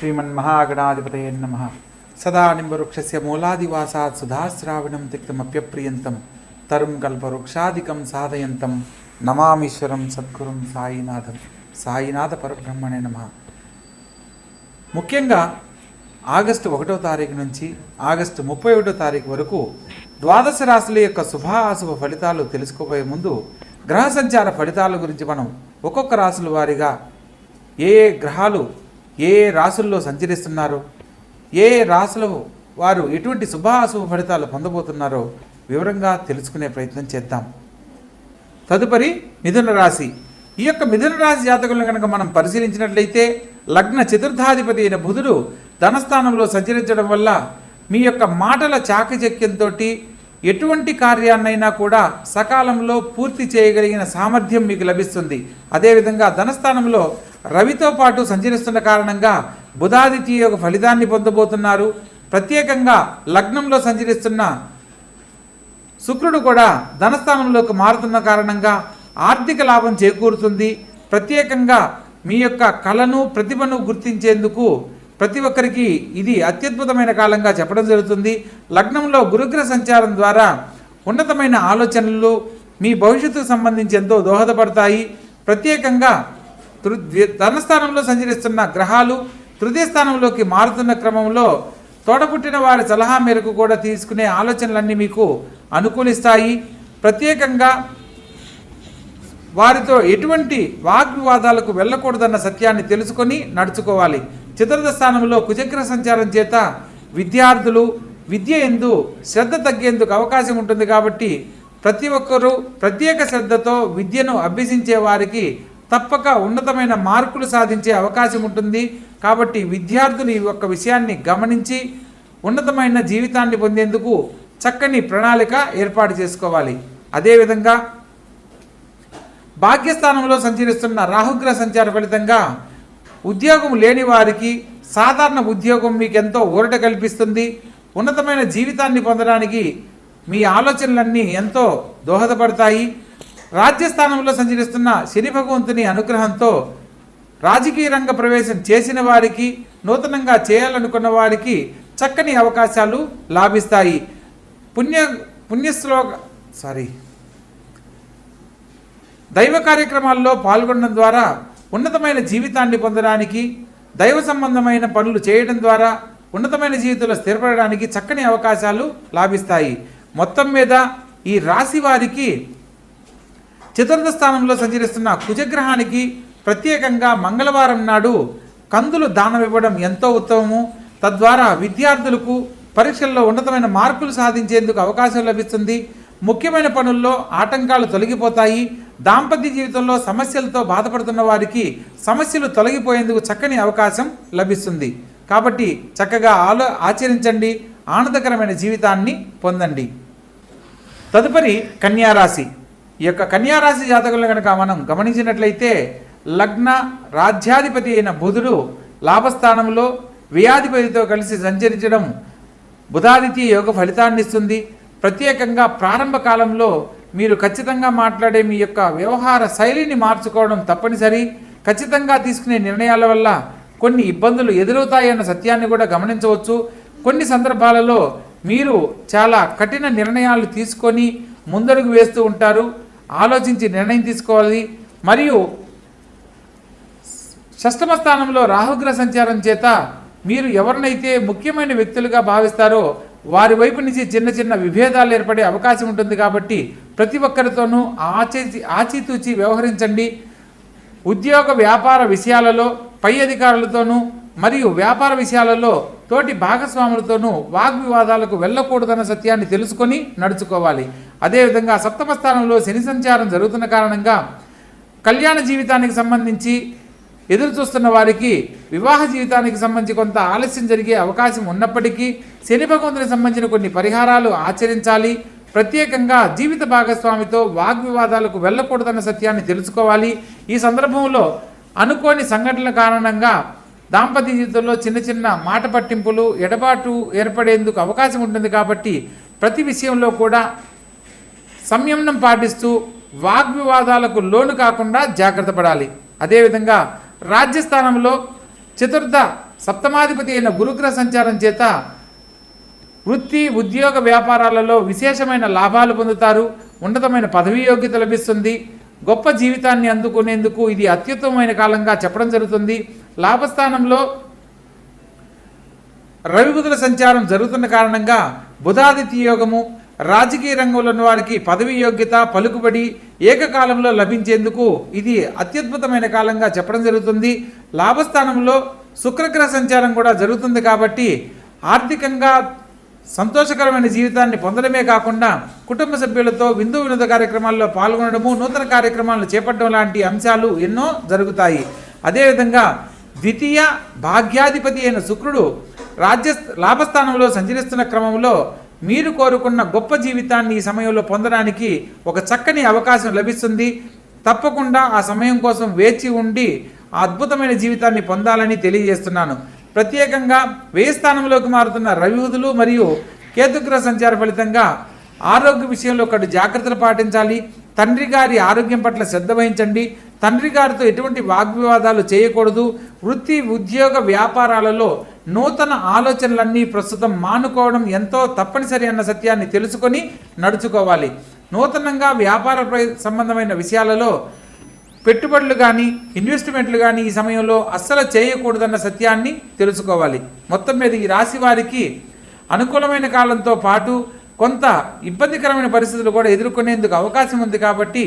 శ్రీమన్మహాగణాధిపతయ నమ సదా నింబవృక్షస్య మూలాదివాసాత్ సుధాశ్రావణం తిక్తమప్యప్రియంతం తరుం కల్పవృక్షాదికం సాధయంతం నమామీశ్వరం సద్గురం సాయినాథం సాయినాథ పరబ్రహ్మణే నమ ముఖ్యంగా ఆగస్టు ఒకటో తారీఖు నుంచి ఆగస్టు ముప్పై ఒకటో తారీఖు వరకు ద్వాదశ రాశుల యొక్క శుభాశుభ ఫలితాలు తెలుసుకోబోయే ముందు గ్రహ సంచార ఫలితాల గురించి మనం ఒక్కొక్క రాశుల వారిగా ఏ ఏ గ్రహాలు ఏ రాసుల్లో రాశుల్లో సంచరిస్తున్నారో? ఏ రాసులు వారు ఎటువంటి శుభాశుభ ఫలితాలు పొందబోతున్నారో వివరంగా తెలుసుకునే ప్రయత్నం చేద్దాం. తదుపరి మిథున రాశి. ఈ యొక్క మిథున రాశి జాతకులను కనుక మనం పరిశీలించినట్లయితే లగ్న చతుర్థాధిపతి అయిన బుధుడు ధనస్థానంలో సంచరించడం వల్ల మీ యొక్క మాటల చాకచక్యంతో ఎటువంటి కార్యాన్నైనా కూడా సకాలంలో పూర్తి చేయగలిగిన సామర్థ్యం మీకు లభిస్తుంది. అదేవిధంగా ధనస్థానంలో రవితో పాటు సంచరిస్తున్న కారణంగా బుధాదిత్య యొక్క ఫలితాన్ని పొందబోతున్నారు. ప్రత్యేకంగా లగ్నంలో సంచరిస్తున్న శుక్రుడు కూడా ధనస్థానంలోకి మారుతున్న కారణంగా ఆర్థిక లాభం చేకూరుతుంది. ప్రత్యేకంగా మీ యొక్క కళను ప్రతిభను గుర్తించేందుకు ప్రతి ఒక్కరికి ఇది అత్యద్భుతమైన కాలంగా చెప్పడం జరుగుతుంది. లగ్నంలో గురుగ్రహ సంచారం ద్వారా ఉన్నతమైన ఆలోచనలు మీ భవిష్యత్తుకు సంబంధించి ఎంతో దోహదపడతాయి. ప్రత్యేకంగా తృ ధనస్థానంలో సంచరిస్తున్న గ్రహాలు తృతీయ స్థానంలోకి మారుతున్న క్రమంలో తోడపుట్టిన వారి సలహా మేరకు కూడా తీసుకునే ఆలోచనలన్నీ మీకు అనుకూలిస్తాయి. ప్రత్యేకంగా వారితో ఎటువంటి వాగ్వివాదాలకు వెళ్ళకూడదన్న సత్యాన్ని తెలుసుకొని నడుచుకోవాలి. చతుర్థ స్థానంలో కుజగ్రహ సంచారం చేత విద్యార్థులు విద్య ఎందు శ్రద్ధ తగ్గేందుకు అవకాశం ఉంటుంది కాబట్టి ప్రతి ఒక్కరూ ప్రత్యేక శ్రద్ధతో విద్యను అభ్యసించే వారికి తప్పక ఉన్నతమైన మార్కులు సాధించే అవకాశం ఉంటుంది. కాబట్టి విద్యార్థులు ఈ యొక్క విషయాన్ని గమనించి ఉన్నతమైన జీవితాన్ని పొందేందుకు చక్కని ప్రణాళిక ఏర్పాటు చేసుకోవాలి. అదేవిధంగా భాగ్యస్థానంలో సంచరిస్తున్న రాహుగ్రహ సంచార ఫలితంగా ఉద్యోగం లేని వారికి సాధారణ ఉద్యోగం మీకు ఎంతో ఊరట కల్పిస్తుంది. ఉన్నతమైన జీవితాన్ని పొందడానికి మీ ఆలోచనలన్నీ ఎంతో దోహదపడతాయి. రాజ్యస్థానంలో సంచరిస్తున్న శని భగవంతుని అనుగ్రహంతో రాజకీయ రంగ ప్రవేశం చేసిన వారికి నూతనంగా చేయాలనుకున్న వారికి చక్కని అవకాశాలు లాభిస్తాయి. పుణ్య పుణ్యశ్లోక సారీ దైవ కార్యక్రమాల్లో పాల్గొనడం ద్వారా ఉన్నతమైన జీవితాన్ని పొందడానికి దైవ సంబంధమైన పనులు చేయడం ద్వారా ఉన్నతమైన జీవితంలో స్థిరపడడానికి చక్కని అవకాశాలు లాభిస్తాయి. మొత్తం మీద ఈ రాశి వారికి చతుర్థ స్థానంలో సంచరిస్తున్న కుజగ్రహానికి ప్రత్యేకంగా మంగళవారం నాడు కందులు దానం ఇవ్వడం ఎంతో ఉత్తమము. తద్వారా విద్యార్థులకు పరీక్షల్లో ఉన్నతమైన మార్కులు సాధించేందుకు అవకాశం లభిస్తుంది. ముఖ్యమైన పనుల్లో ఆటంకాలు తొలగిపోతాయి. దాంపత్య జీవితంలో సమస్యలతో బాధపడుతున్న వారికి సమస్యలు తొలగిపోయేందుకు చక్కని అవకాశం లభిస్తుంది. కాబట్టి చక్కగా ఆలో ఆచరించండి. ఆనందకరమైన జీవితాన్ని పొందండి. తదుపరి కన్యారాశి. ఈ యొక్క కన్యారాశి జాతకులను కనుక మనం గమనించినట్లయితే లగ్న రాజ్యాధిపతి అయిన బుధుడు లాభస్థానంలో వ్యయాధిపతితో కలిసి సంచరించడం బుధాదిత్య యోగ ఫలితాన్ని ఇస్తుంది. ప్రత్యేకంగా ప్రారంభ కాలంలో మీరు ఖచ్చితంగా మాట్లాడే మీ యొక్క వ్యవహార శైలిని మార్చుకోవడం తప్పనిసరి. ఖచ్చితంగా తీసుకునే నిర్ణయాల వల్ల కొన్ని ఇబ్బందులు ఎదురవుతాయన్న సత్యాన్ని కూడా గమనించవచ్చు. కొన్ని సందర్భాలలో మీరు చాలా కఠిన నిర్ణయాలు తీసుకొని ముందడుగు వేస్తూ ఉంటారు. ఆలోచించి నిర్ణయం తీసుకోవాలి. మరియు షష్టమ స్థానంలో రాహుగ్రహ సంచారం చేత మీరు ఎవరినైతే ముఖ్యమైన వ్యక్తులుగా భావిస్తారో వారి వైపు నుంచి చిన్న చిన్న విభేదాలు ఏర్పడే అవకాశం ఉంటుంది కాబట్టి ప్రతి ఒక్కరితోనూ ఆచి ఆచితూచి వ్యవహరించండి. ఉద్యోగ వ్యాపార విషయాలలో పై అధికారులతోనూ మరియు వ్యాపార విషయాలలో తోటి భాగస్వాములతోనూ వాగ్వివాదాలకు వెళ్ళకూడదన్న సత్యాన్ని తెలుసుకొని నడుచుకోవాలి. అదేవిధంగా సప్తమ స్థానంలో శని సంచారం జరుగుతున్న కారణంగా కళ్యాణ జీవితానికి సంబంధించి ఎదురు చూస్తున్న వారికి వివాహ జీవితానికి సంబంధించి కొంత ఆలస్యం జరిగే అవకాశం ఉన్నప్పటికీ శని భగవంతునికి సంబంధించిన కొన్ని పరిహారాలు ఆచరించాలి. ప్రత్యేకంగా జీవిత భాగస్వామితో వాగ్వివాదాలకు వెళ్ళకూడదన్న సత్యాన్ని తెలుసుకోవాలి. ఈ సందర్భంలో అనుకోని సంఘటనల కారణంగా దాంపత్య జీవితంలో చిన్న చిన్న మాట పట్టింపులు ఎడబాటు ఏర్పడేందుకు అవకాశం ఉంటుంది కాబట్టి ప్రతి విషయంలో కూడా సంయమనం పాటిస్తూ వాగ్వివాదాలకు లోను కాకుండా జాగ్రత్త పడాలి. అదేవిధంగా రాజ్యస్థానంలో చతుర్థ సప్తమాధిపతి అయిన గురుగ్రహ సంచారం చేత వృత్తి ఉద్యోగ వ్యాపారాలలో విశేషమైన లాభాలు పొందుతారు ఉన్నతమైన పదవీ యోగ్యత లభిస్తుంది. గొప్ప జీవితాన్ని అందుకునేందుకు ఇది అత్యుత్తమమైన కాలంగా చెప్పడం జరుగుతుంది. లాభస్థానంలో రవిబుధుల సంచారం జరుగుతున్న కారణంగా బుధాదిత్య యోగము రాజకీయ రంగంలో ఉన్న వారికి పదవి యోగ్యత పలుకుబడి ఏకకాలంలో లభించేందుకు ఇది అత్యద్భుతమైన కాలంగా చెప్పడం జరుగుతుంది. లాభస్థానంలో శుక్రగ్రహ సంచారం కూడా జరుగుతుంది కాబట్టి ఆర్థికంగా సంతోషకరమైన జీవితాన్ని పొందడమే కాకుండా కుటుంబ సభ్యులతో విందు వినోద కార్యక్రమాల్లో పాల్గొనడము నూతన కార్యక్రమాలను చేపట్టడం లాంటి అంశాలు ఎన్నో జరుగుతాయి. అదేవిధంగా ద్వితీయ భాగ్యాధిపతి అయిన శుక్రుడు రాజ్య లాభస్థానంలో సంచరిస్తున్న క్రమంలో మీరు కోరుకున్న గొప్ప జీవితాన్ని ఈ సమయంలో పొందడానికి ఒక చక్కని అవకాశం లభిస్తుంది. తప్పకుండా ఆ సమయం కోసం వేచి ఉండి ఆ అద్భుతమైన జీవితాన్ని పొందాలని తెలియజేస్తున్నాను. ప్రత్యేకంగా వ్యయ స్థానంలోకి మారుతున్న రవివుదులు మరియు కేతుగ్రహ సంచార ఫలితంగా ఆరోగ్య విషయంలో ఒకటి జాగ్రత్తలు పాటించాలి. తండ్రి గారి ఆరోగ్యం పట్ల శ్రద్ధ వహించండి. తండ్రి గారితో ఎటువంటి వాగ్వివాదాలు చేయకూడదు. వృత్తి ఉద్యోగ వ్యాపారాలలో నూతన ఆలోచనలన్నీ ప్రస్తుతం మానుకోవడం ఎంతో తప్పనిసరి అన్న సత్యాన్ని తెలుసుకొని నడుచుకోవాలి. నూతనంగా వ్యాపార ప్ర- సంబంధమైన విషయాలలో పెట్టుబడులు కానీ ఇన్వెస్ట్మెంట్లు కానీ ఈ సమయంలో అస్సలు చేయకూడదన్న సత్యాన్ని తెలుసుకోవాలి. మొత్తం మీద ఈ రాశి వారికి అనుకూలమైన కాలంతో పాటు కొంత ఇబ్బందికరమైన పరిస్థితులు కూడా ఎదుర్కొనేందుకు అవకాశం ఉంది కాబట్టి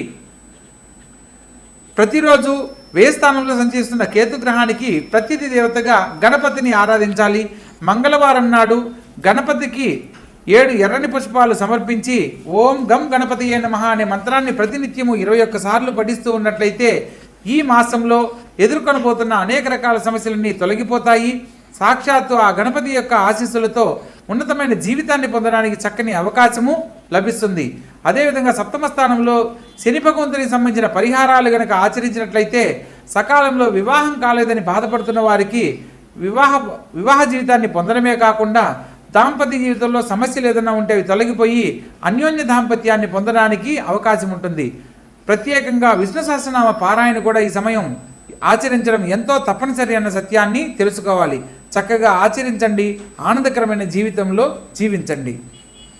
ప్రతిరోజు వ్యయ స్థానంలో సంచరిస్తున్న కేతుగ్రహానికి ప్రతిథి దేవతగా గణపతిని ఆరాధించాలి. మంగళవారం నాడు గణపతికి ఏడు ఎర్రని పుష్పాలు సమర్పించి ఓం గం గణపతి నమ అనే మంత్రాన్ని ప్రతినిత్యము ఇరవై ఒక్క సార్లు పఠిస్తూ ఉన్నట్లయితే ఈ మాసంలో ఎదుర్కొనబోతున్న అనేక రకాల సమస్యలన్నీ తొలగిపోతాయి. సాక్షాత్తు ఆ గణపతి యొక్క ఆశీస్సులతో ఉన్నతమైన జీవితాన్ని పొందడానికి చక్కని అవకాశము లభిస్తుంది. అదేవిధంగా సప్తమ స్థానంలో శని భగవంతునికి సంబంధించిన పరిహారాలు గనక ఆచరించినట్లయితే సకాలంలో వివాహం కాలేదని బాధపడుతున్న వారికి వివాహ వివాహ జీవితాన్ని పొందడమే కాకుండా దాంపత్య జీవితంలో సమస్యలు ఏదైనా ఉంటే అవి తొలగిపోయి అన్యోన్య దాంపత్యాన్ని పొందడానికి అవకాశం ఉంటుంది. ప్రత్యేకంగా విష్ణు సహస్రనామ పారాయణ కూడా ఈ సమయం ఆచరించడం ఎంతో తప్పనిసరి అన్న సత్యాన్ని తెలుసుకోవాలి. చక్కగా ఆచరించండి. ఆనందకరమైన జీవితంలో జీవించండి.